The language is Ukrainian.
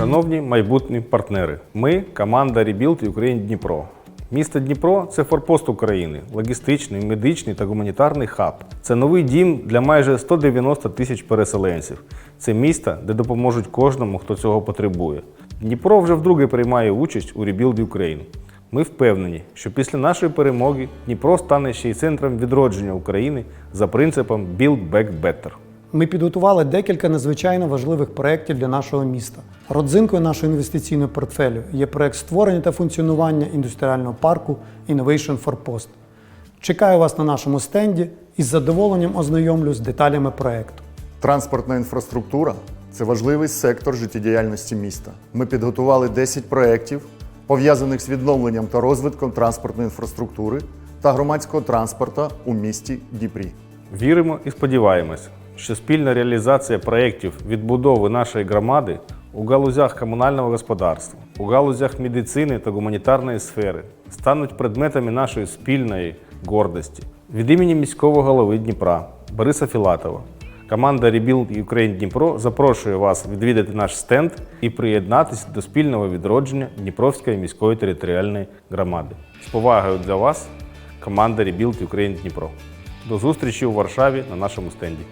Шановні майбутні партнери, ми команда Rebuild Ukraine Дніпро. Місто Дніпро це форпост України, логістичний, медичний та гуманітарний хаб. Це новий дім для майже 190 тисяч переселенців. Це місто, де допоможуть кожному, хто цього потребує. Дніпро вже вдруге приймає участь у Rebuild Ukraine. Ми впевнені, що після нашої перемоги Дніпро стане ще й центром відродження України за принципом Build Back Better. Ми підготували декілька надзвичайно важливих проєктів для нашого міста. Родзинкою нашого інвестиційного портфелю є проєкт створення та функціонування індустріального парку Innovation for Post. Чекаю вас на нашому стенді і з задоволенням ознайомлю з деталями проєкту. Транспортна інфраструктура це важливий сектор життєдіяльності міста. Ми підготували 10 проєктів, пов'язаних з відновленням та розвитком транспортної інфраструктури та громадського транспорту у місті Дніпрі. Віримо і сподіваємось, що спільна реалізація проєктів відбудови нашої громади у галузях комунального господарства, у галузях медицини та гуманітарної сфери стануть предметами нашої спільної гордості. Від імені міського голови Дніпра Бориса Філатова команда Rebuild Ukraine Дніпро запрошує вас відвідати наш стенд і приєднатися до спільного відродження Дніпровської міської територіальної громади. З повагою для вас, команда Rebuild Ukraine Дніпро. До зустрічі у Варшаві на нашому стенді.